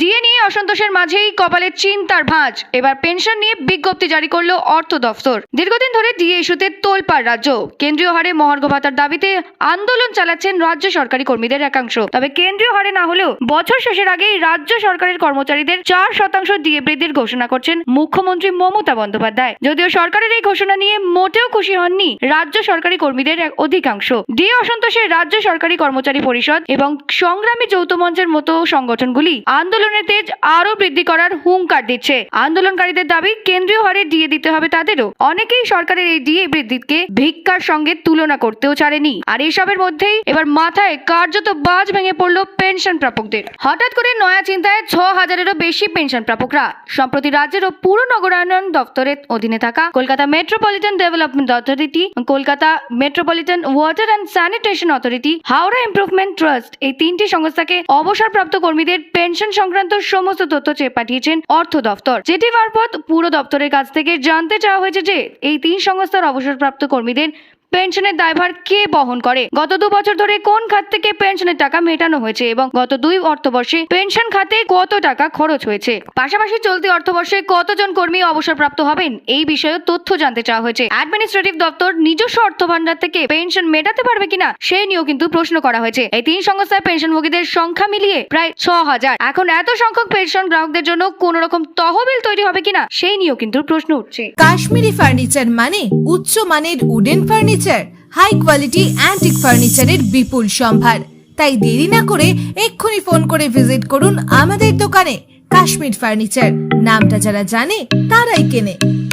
DA নিয়ে অসন্তোষের মাঝেই কপালে চিন্তার ভাঁজ। এবার পেনশন নিয়ে বিজ্ঞপ্তি জারি করল অর্থ দফতর। দীর্ঘদিন ধরে ডিএ ইস্যুতে তোলপাড় রাজ্য। কেন্দ্রীয় হারে মহার্ঘ ভাতার দাবিতে আন্দোলন চালাচ্ছেন রাজ্য সরকারি কর্মীদের একাংশ। তবে কেন্দ্রীয় হারে না হলেও বছর শেষের আগেই রাজ্য সরকারের কর্মচারীদের চার শতাংশ ডিএ বৃদ্ধির ঘোষণা করছেন মুখ্যমন্ত্রী মমতা বন্দ্যোপাধ্যায়। যদিও সরকারের এই ঘোষণা নিয়ে মোটেও খুশি হননি রাজ্য সরকারি কর্মীদের এক অধিকাংশ। ডিএ অসন্তোষে রাজ্য সরকারি কর্মচারী পরিষদ এবং সংগ্রামী যৌথ মঞ্চের মতো সংগঠনগুলি আন্দোলনের তেজ আরও বৃদ্ধি করার হুঙ্কার দিচ্ছে। আন্দোলনকারীদের দাবি, কেন্দ্রীয় হারে ডিএ দিতে হবে তাদেরও। অনেকেই সরকারের এই ডিএ বৃদ্ধিকে ভিক্ষার সঙ্গে তুলনা করতেও ছাড়েনি। আর এসবের মধ্যেই এবার মাথায় কার্যত বাজ ভেঙে পড়ল পেনশন প্রাপকদের। হঠাৎ করে নয়া চিন্তায় ছ হাজারেরও বেশি পেনশন প্রাপকরা। সম্প্রতি রাজ্যের ও পুর নগরায়ন দপ্তরের অধীনে থাকা Kolkata metropolitan development authority, Kolkata metropolitan water and sanitation authority, Howrah improvement trust এই তিনটি সংস্থাকে অবসরপ্রাপ্ত কর্মীদের পেনশন সংক্রান্ত সমস্ত তথ্য চেয়ে পাঠিয়েছেন অর্থ দফতর যেটি মারফত পুরো দপ্তরের কাছ থেকে জানতে চাওয়া হয়েছে যে, এই তিন সংস্থার অবসরপ্রাপ্ত কর্মীদের পেনশনের দায়ভার কে বহন করে? গত দু বছর ধরে কোন খাত থেকে পেনশনের টাকা মেটানো হয়েছে এবং গত দুই অর্থবর্ষে পেনশন খাতে কত টাকা খরচ হয়েছে? পাশাপাশি চলতি অর্থবর্ষে কতজন কর্মী অবসরপ্রাপ্ত হবেন? এই বিষয়ে তথ্য জানতে চাওয়া হয়েছে। অ্যাডমিনিস্ট্রেটিভ দপ্তর নিজস্ব অর্থ ভান্ডার থেকে পেনশন মেটাতে পারবে কিনা সেই নিয়েও কিন্তু প্রশ্ন করা হয়েছে। এই তিন সংস্থার পেনশনভোগীদের সংখ্যা মিলিয়ে প্রায় ছ হাজার। এখন এত সংখ্যক পেনশন গ্রাহকদের জন্য কোন রকম তহবিল তৈরি হবে কিনা, সেই নিয়েও কিন্তু প্রশ্ন উঠছে। কাশ্মীরি ফার্নিচার মানে উচ্চ মানের wooden furniture high quality antique ফার্নিচারের বিপুল সম্ভার। তাই দেরি না করে এক্ষুনি ফোন করে ভিজিট করুন আমাদের দোকানে, কাশ্মীর ফার্নিচার নামটা যারা জানে, তারাই কেনে।